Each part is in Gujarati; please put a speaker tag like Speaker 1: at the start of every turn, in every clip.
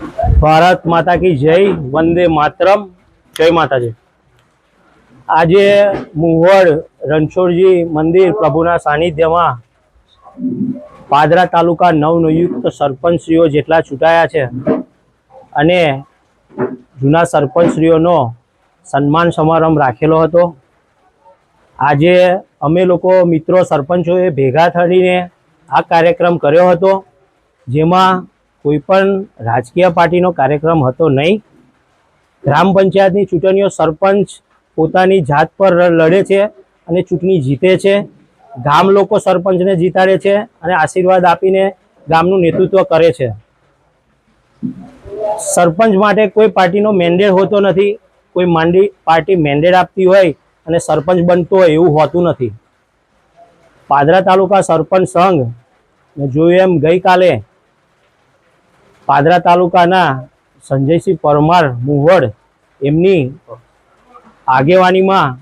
Speaker 1: ભારત માતા કી જય, વંદે માતરમ. જય માતાજી. આજે મુહવડ રણછોડજી મંદિર પ્રભુના સાનિધ્યમાં પાદરા તાલુકા નવનિયુક્ત સરપંચશ્રીઓ જેટલા ચૂંટાયા છે અને જૂના સરપંચશ્રીઓનો સન્માન સમારંભ રાખેલો હતો. આજે અમે લોકો મિત્રો સરપંચોએ ભેગા થઈને આ કાર્યક્રમ કર્યો હતો, જેમાં કોઈ પણ રાજકીય પાર્ટીનો કાર્યક્રમ હતો નહીં. ગ્રામ પંચાયતની ચૂંટણીઓ સરપંચ પોતાની જાત પર લડે છે અને ચૂંટણી જીતે છે. ગામ લોકો સરપંચને જીતાડે છે અને આશીર્વાદ આપીને ગામનું નેતૃત્વ કરે છે. સરપંચ માટે કોઈ પાર્ટીનો મેન્ડેટ હોતો નથી. કોઈ માંડી, પાર્ટી મેન્ડેટ આપતી હોય અને સરપંચ બનતો હોય એવું હોતું નથી. પાદરા તાલુકા સરપંચ સંઘ, મેં જોયું એમ ગઈકાલે પાદરા તાલુકાના સંજયસિંહ પરમાર મુવડ એમની આગેવાનીમાં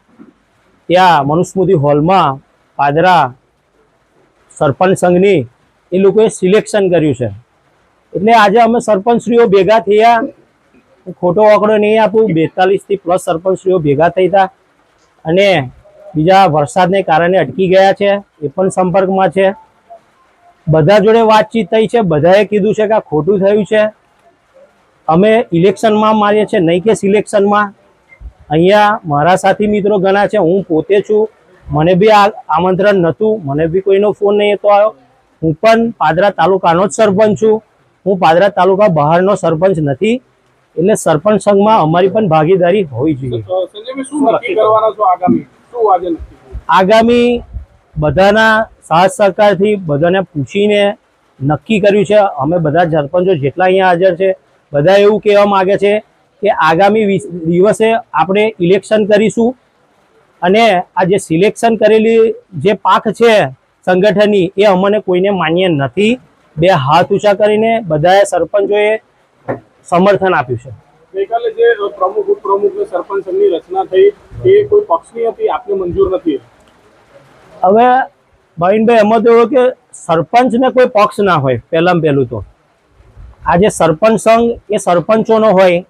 Speaker 1: ત્યાં મનુસ્મૃતિ હોલમાં પાદરા સરપંચ સંઘની એ લોકોએ સિલેક્શન કર્યું છે. એટલે આજે અમે સરપંચશ્રીઓ ભેગા થયા. ખોટો આંકડો નહીં આપું, બેતાલીસથી પ્લસ સરપંચશ્રીઓ ભેગા થઈ હતા અને બીજા વરસાદને કારણે અટકી ગયા છે. એ પણ સંપર્કમાં છે. બધા જોડે વાતચીત થઈ છે બધાએ કીધું છે કે આ ખોટું થયું છે. અમે ઇલેક્શનમાં મારીએ છીએ નહીં કે સિલેક્શનમાં. અહીંયા મારા સાથી મિત્રો ઘણા છે હું પોતે છું. મને બી આ આમંત્રણ નહોતું મને બી કોઈનો ફોન નહીં હતો આવ્યો. હું પણ પાદરા તાલુકાનો જ સરપંચ છું. હું પાદરા તાલુકા બહારનો સરપંચ નથી એટલે સરપંચ સંઘમાં અમારી પણ ભાગીદારી હોવી જોઈએ.
Speaker 2: તો આગામી
Speaker 1: બધાના સાથ સહકારથી બધાને પૂછીને નક્કી કર્યું છે. અમે બધા સરપંચો જેટલા અહીંયા હાજર છે બધા એવું કહેવા માગે છે કે આગામી દિવસે આપણે ઇલેક્શન કરીશું અને આ જે સિલેક્શન કરેલી જે પાક છે સંગઠનની, એ અમને કોઈને માન્ય નથી. બે હાથ ઊંચા કરીને બધાએ સરપંચોએ સમર્થન આપ્યું છે.
Speaker 2: ગઈકાલે જે પ્રમુખ, ઉપપ્રમુખ, સરપંચ રચના થઈ, એ કોઈ પક્ષની હતી? આપને મંજૂર નથી.
Speaker 1: હવે ભાવિનભાઈ, એમાં તો કે સરપંચને કોઈ પક્ષ ના હોય પહેલાં પહેલું તો. આ જે સરપંચ સંઘ, એ સરપંચોનો હોય.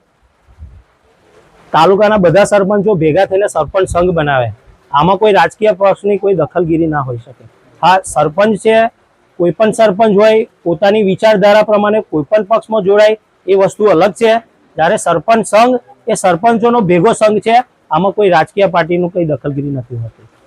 Speaker 1: તાલુકાના બધા સરપંચો ભેગા થઈને સરપંચ સંઘ બનાવે. આમાં કોઈ રાજકીય પક્ષની કોઈ દખલગીરી ના હોઈ શકે. હા, સરપંચ છે, કોઈ પણ સરપંચ હોય, પોતાની વિચારધારા પ્રમાણે કોઈ પણ પક્ષમાં જોડાય, એ વસ્તુ અલગ છે. જ્યારે સરપંચ સંઘ એ સરપંચોનો ભેગો સંઘ છે, આમાં કોઈ રાજકીય પાર્ટીનું કોઈ દખલગીરી નથી હોતી.